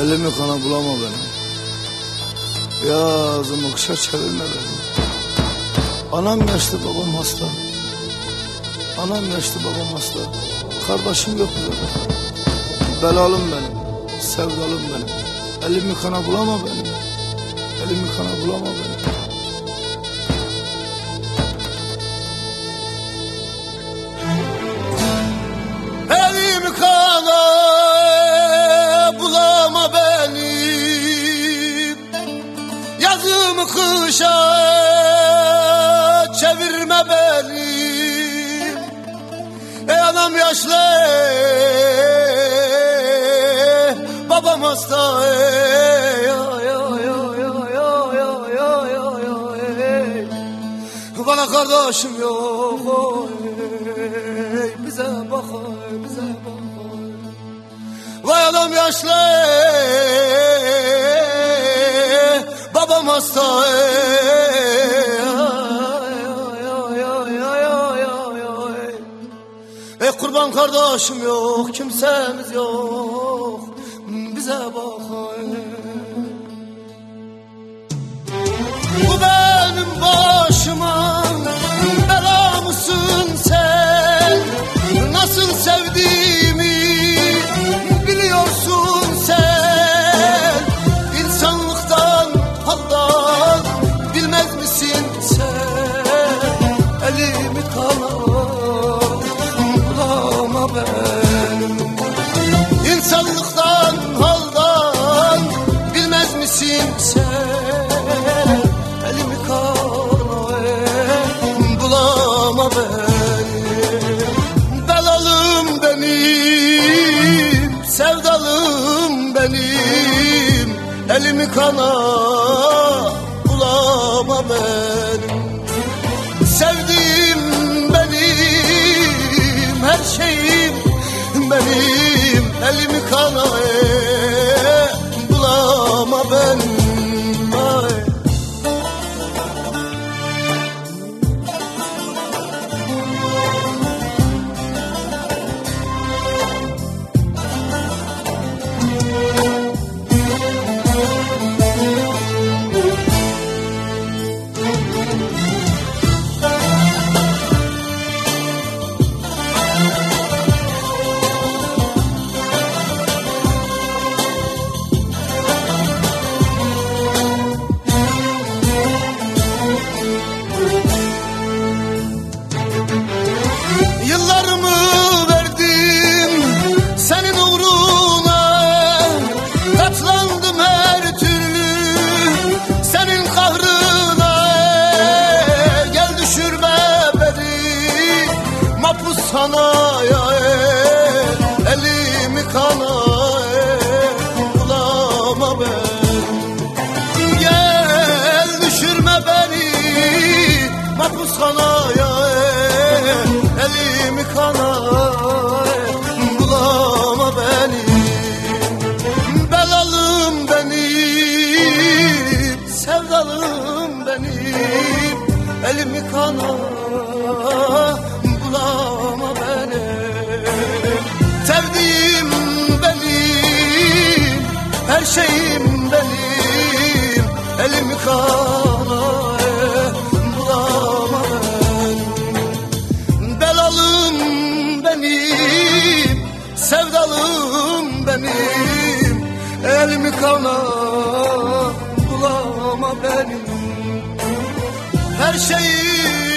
Elimi kana bulama benim. Yazımı kışa çevirme beni. Anam yaşlı babam hasta. Anam yaşlı babam hasta. Kardeşim yok burada. Belalım benim. Sevdalım benim. Elimi kana bulama benim. Elimi kana bulama benim. Çevirme benim Ey anam yaşlı. Babam hasta. Ey, ay, ay, ay, ay, ay, ay, ay. Bana kardeşim yok. Oy, Bize bak bize bak. Vay adam yaşlı. Babam hasta. Ey, Ey kurban kardeşim yok kimsemiz yok Bize bak. Bu benim benim Elimi kana bulama benim Sevdiğim benim her şeyim benim elimi kana bulama ben mahpushanaya Elimi kana bulama ben. Gel düşürme beni mahpushanaya Elimi kana bulama beni. Belalım benim sevdalım benim Elimi kana şeyim benim Elimi kana bulama beni Belalım benim, sevdalım benim Elimi kana bulama benim. Her şeyim